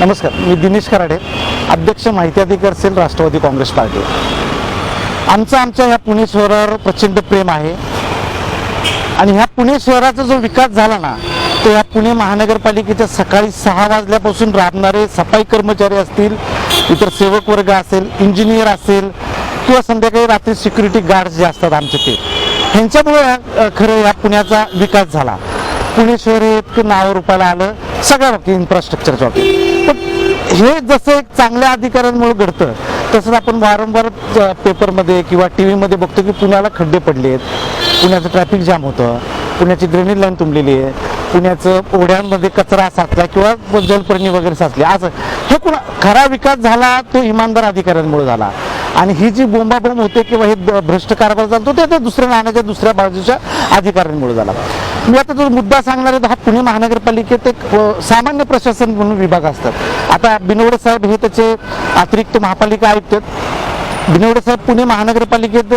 नमस्कार मी दिनेश कराडे अध्यक्ष माहिती अधिकार सेल राष्ट्रवादी काँग्रेस पार्टी. आमचं आमच्या ह्या पुणे शहरावर प्रचंड प्रेम आहे. आणि ह्या पुणे शहराचा जो विकास झाला ना तो ह्या पुणे महानगरपालिकेच्या सकाळी सहा वाजल्यापासून राबणारे सफाई कर्मचारी असतील इतर सेवक वर्ग असेल इंजिनियर असेल किंवा संध्याकाळी रात्री सिक्युरिटी गार्ड्स जे असतात आमचे ते. ह्यांच्यामुळे खरं ह्या पुण्याचा विकास झाला. पुणे शहर हे इतकं नाव रुपाला आलं सगळ्या बाबतीत इन्फ्रास्ट्रक्चरच्या बाबतीत हे जसं एक चांगल्या अधिकाऱ्यांमुळे घडतं तसंच आपण वारंवार पेपरमध्ये किंवा टी व्हीमध्ये बघतो की पुण्याला खड्डे पडले आहेत. पुण्याचं ट्रॅफिक जाम होतं. पुण्याची ड्रेनेज लाईन तुंबलेली आहे. पुण्याचं ओढ्यांमध्ये कचरा साचला किंवा जलपर्णी वगैरे साचली. असं हे कुणा खरा विकास झाला तो इमानदार अधिकाऱ्यांमुळे झाला. आणि ही जी बोंबाबोंब होते किंवा हे भ्रष्ट कारभार चालतो ते दुसऱ्या नाण्याच्या दुसऱ्या बाजूच्या अधिकाऱ्यांमुळे झाला. मी आता जो मुद्दा सांगणार आहे हा पुणे महानगरपालिकेत एक सामान्य प्रशासन म्हणून विभाग असतात. आता बिनवडे साहेब हे त्याचे अतिरिक्त महापालिका आयुक्त आहेत. बिनवडे साहेब पुणे महानगरपालिकेत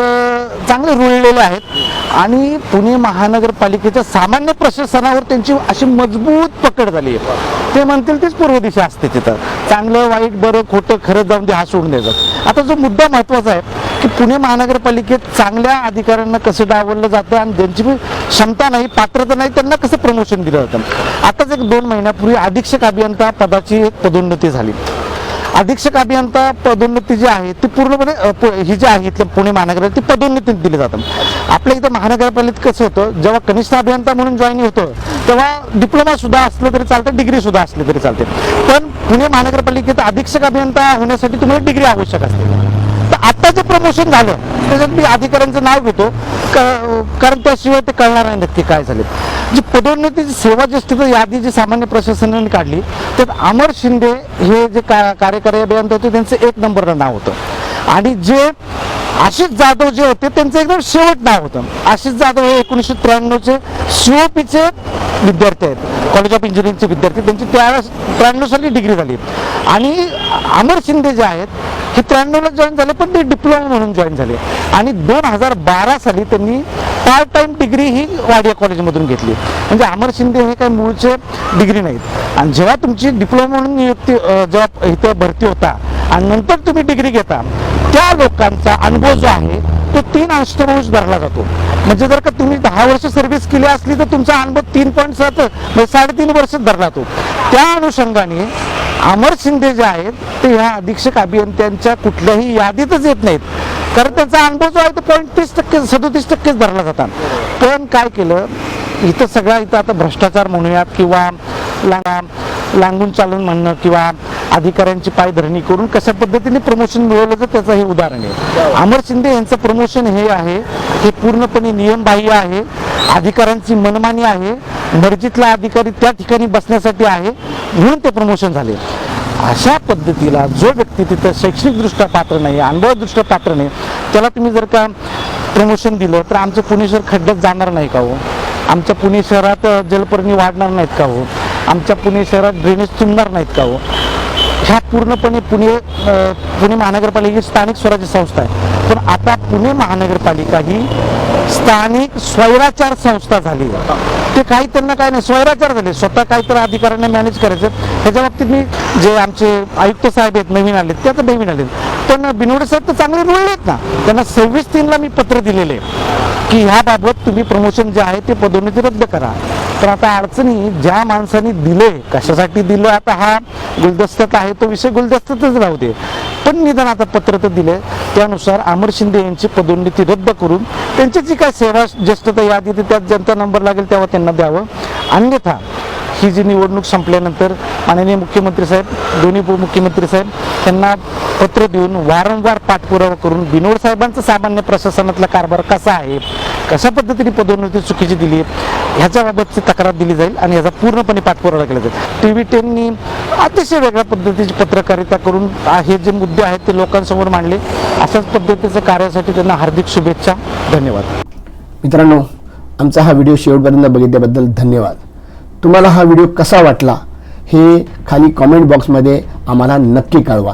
चांगले रुळलेले आहेत. आणि पुणे महानगरपालिकेच्या सामान्य प्रशासनावर त्यांची अशी मजबूत पकड झाली आहे. ते म्हणतील तीच पूर्व दिशा असते तिथं. चांगलं वाईट बरं खोटं खरं जाऊन ते हा सोडून द्यायचं आता जो मुद्दा महत्त्वाचा आहे की पुणे महानगरपालिकेत चांगल्या अधिकाऱ्यांना कसं डावललं जातं आणि ज्यांची क्षमता नाही पात्रता नाही त्यांना कसं प्रमोशन दिलं जातं? आताच एक दोन महिन्यापूर्वी अधीक्षक अभियंता पदाची एक पदोन्नती झाली. अधीक्षक अभियंता पदोन्नती जी आहे ती पूर्णपणे ही जी आहे इथल्या पुणे महानगर ती पदोन्नतीत दिली जातं आपल्या इथं महानगरपालिकेत कसं होतं जेव्हा कनिष्ठ अभियंता म्हणून जॉईन होतं तेव्हा डिप्लोमा सुद्धा असलं तरी चालतं डिग्री सुद्धा असली तरी चालते. पण पुणे महानगरपालिकेत अधीक्षक अभियंता होण्यासाठी तुम्हाला डिग्री आवश्यक असते. तर आता जे प्रमोशन झालं त्याच्यात मी अधिकाऱ्यांचं नाव घेतो. क- कारण त्याशिवाय ते कळणार नाही नक्की काय झाले. जी पदोन्नतीची सेवा ज्येष्ठता यादी जी सामान्य प्रशासनाने काढली त्यात अमर शिंदे हे जे का कार्यकारी अभियंता होते त्यांचं एक नंबरला नाव होतं. आणि जे आशिष जाधव जे होते त्यांचं एकदम शेवट नाव होतं. आशिष जाधव हे एकोणीसशे त्र्याण्णवचे सीओपीचे विद्यार्थी आहेत. कॉलेज ऑफ इंजिनिअरिंगचे विद्यार्थी त्यांची त्यावेळेस त्र्याण्णव साली डिग्री झाली. आणि अमर शिंदे जे आहेत हे त्र्याण्णवला जॉईन झाले पण ते डिप्लोमा म्हणून जॉईन झाले. आणि दोन हजार बारा साली त्यांनी पार्ट टाइम डिग्री ही वाडिया कॉलेजमधून घेतली. म्हणजे अमर शिंदे हे काही मूळचे डिग्री नाहीत. आणि जेव्हा तुमची डिप्लोमा म्हणून नियुक्ती जेव्हा इथं भरती होता आणि नंतर तुम्ही डिग्री घेता त्या लोकांचा अनुभव जो आहे तो तीन अंशतमांश धरला जातो. म्हणजे जर का तुम्ही दहा वर्ष सर्व्हिस केली असली तर तुमचा अनुभव तीन पॉईंट सात म्हणजे साडेतीन वर्ष धरला जातो त्या अनुषंगाने अमर शिंदे जे आहेत ते ह्या अधीक्षक अभियंत्यांच्या कुठल्याही यादीतच येत नाहीत. कारण त्यांचा अनुभव जो आहे तो पॉईंट तीस टक्के सदोतीस टक्केच धरला जातात पण काय केलं? इथं सगळा इथं आता भ्रष्टाचार म्हणूयात किंवा लांगा लांगून चालून म्हणणं किंवा अधिकाऱ्यांची पायधरणी करून कशा पद्धतीने प्रमोशन मिळवलं तर त्याचं हे उदाहरण आहे. अमर शिंदे यांचं प्रमोशन हे आहे हे पूर्णपणे नियमबाह्य आहे अधिकाऱ्यांची मनमानी आहे मर्जीतला अधिकारी त्या ठिकाणी बसण्यासाठी आहे म्हणून ते प्रमोशन झाले. अशा पद्धतीला जो व्यक्ती तिथं शैक्षणिकदृष्ट्या पात्र नाही अनुभवदृष्ट्या पात्र नाही त्याला तुम्ही जर का प्रमोशन दिलं तर आमचं पुणे शहर खड्ड्यात जाणार नाही का हो? आमच्या पुणे शहरात जलपर्णी वाढणार नाहीत का हो? आमच्या पुणे शहरात ड्रेनेज तुंबणार नाहीत का हो? ह्या पूर्णपणे पुणे पुणे महानगरपालिका ही स्थानिक स्वराज्य संस्था आहे. पण आता पुणे महानगरपालिका ही स्थानिक स्वैराचार संस्था झाली ते काही त्यांना काय नाही स्वैराचार झाले. स्वतः काहीतरी अधिकाऱ्यांना मॅनेज करायचं. त्याच्या बाबतीत मी जे आमचे आयुक्त साहेब आहेत नवीन आले ते आता नवीन आले पण बिनवडे साहेब तर चांगले रुळले आहेत ना. त्यांना सव्वीस तीनला मी पत्र दिलेले की ह्याबाबत तुम्ही प्रमोशन जे आहे ते पदोन्नती रद्द करा. तर आता अडचणी ज्या माणसाने दिले कशासाठी दिलं आता हा गुलदस्त्यात आहे तो विषय गुलदस्त्यातच राहू दे. पण निदान आता पत्र तर दिले त्यानुसार अमर शिंदे यांची पदोन्नती रद्द करून त्यांची जी काय सेवा ज्येष्ठता यादी त्यात ज्यांचा नंबर लागेल तेव्हा त्यांना द्यावं. अन्यथा ही जी निवडणूक संपल्यानंतर माननीय मुख्यमंत्री साहेब दोन्ही उपमुख्यमंत्री साहेब त्यांना पत्र देऊन वारंवार पाठपुरावा करून बिनोड साहेबांचा सामान्य प्रशासनातला कारभार कसा आहे? कशा पद्धतीने पदोन्नती चुकीची दिली ह्याच्याबाबतची तक्रार दिली जाईल आणि याचा पूर्णपणे पाठपुरावा केला जाईल. टी व्ही टेननी अतिशय वेगळ्या पद्धतीची पत्रकारिता करून हे जे मुद्दे आहेत ते लोकांसमोर मांडले. अशाच पद्धतीचं कार्यासाठी त्यांना हार्दिक शुभेच्छा. धन्यवाद. मित्रांनो आमचा हा व्हिडिओ शेवटपर्यंत बघितल्याबद्दल धन्यवाद. तुम्हाला हा व्हिडिओ कसा वाटला हे खाली कॉमेंट बॉक्समध्ये आम्हाला नक्की कळवा.